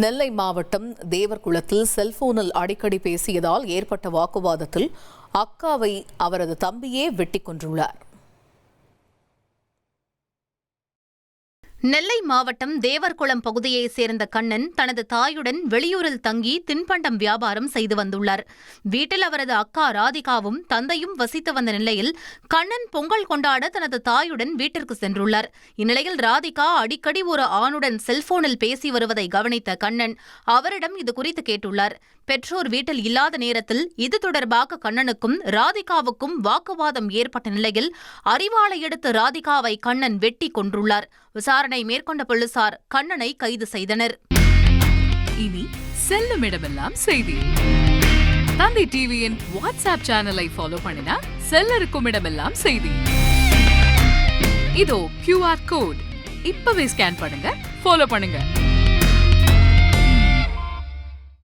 நெல்லை மாவட்டம் தேவர்குளத்தில் செல்போனில் அடிக்கடி பேசியதால் ஏற்பட்ட வாக்குவாதத்தில் அக்காவை அவரது தம்பியே வெட்டிக் கொன்றுள்ளார். நெல்லை மாவட்டம் தேவர்குளம் பகுதியைச் சேர்ந்த கண்ணன் தனது தாயுடன் வெளியூரில் தங்கி தின்பண்டம் வியாபாரம் செய்து வந்துள்ளார். வீட்டில் அவரது அக்கா ராதிகாவும் தந்தையும் வசித்து வந்த நிலையில் கண்ணன் பொங்கல் கொண்டாட தனது தாயுடன் வீட்டிற்கு சென்றுள்ளார். இந்நிலையில் ராதிகா அடிக்கடி ஒரு ஆணுடன் செல்போனில் பேசி வருவதை கவனித்த கண்ணன் அவரிடம் இது குறித்து கேட்டுள்ளார். பெற்றோர் வீட்டில் இல்லாத நேரத்தில் இது தொடர்பாக கண்ணனுக்கும் ராதிகாவுக்கும் வாக்குவாதம் ஏற்பட்ட நிலையில் அறிவாளை எடுத்து ராதிகாவை கண்ணன் வெட்டி கொன்றுள்ளார். விசாரணை மேற்கொண்ட போலீசார் கண்ணனை கைது செய்தனர். இனி செல்லும் இடமெல்லாம் செய்தி. தந்தை டிவியின் வாட்ஸ்அப் சேனலை ஃபாலோ பண்ணினா செல்ல இருக்கும் இடமெல்லாம் செய்தி. இதோ கியூஆர் கோட் இப்பவே ஸ்கேன் பண்ணுங்க ஃபாலோ பண்ணுங்க.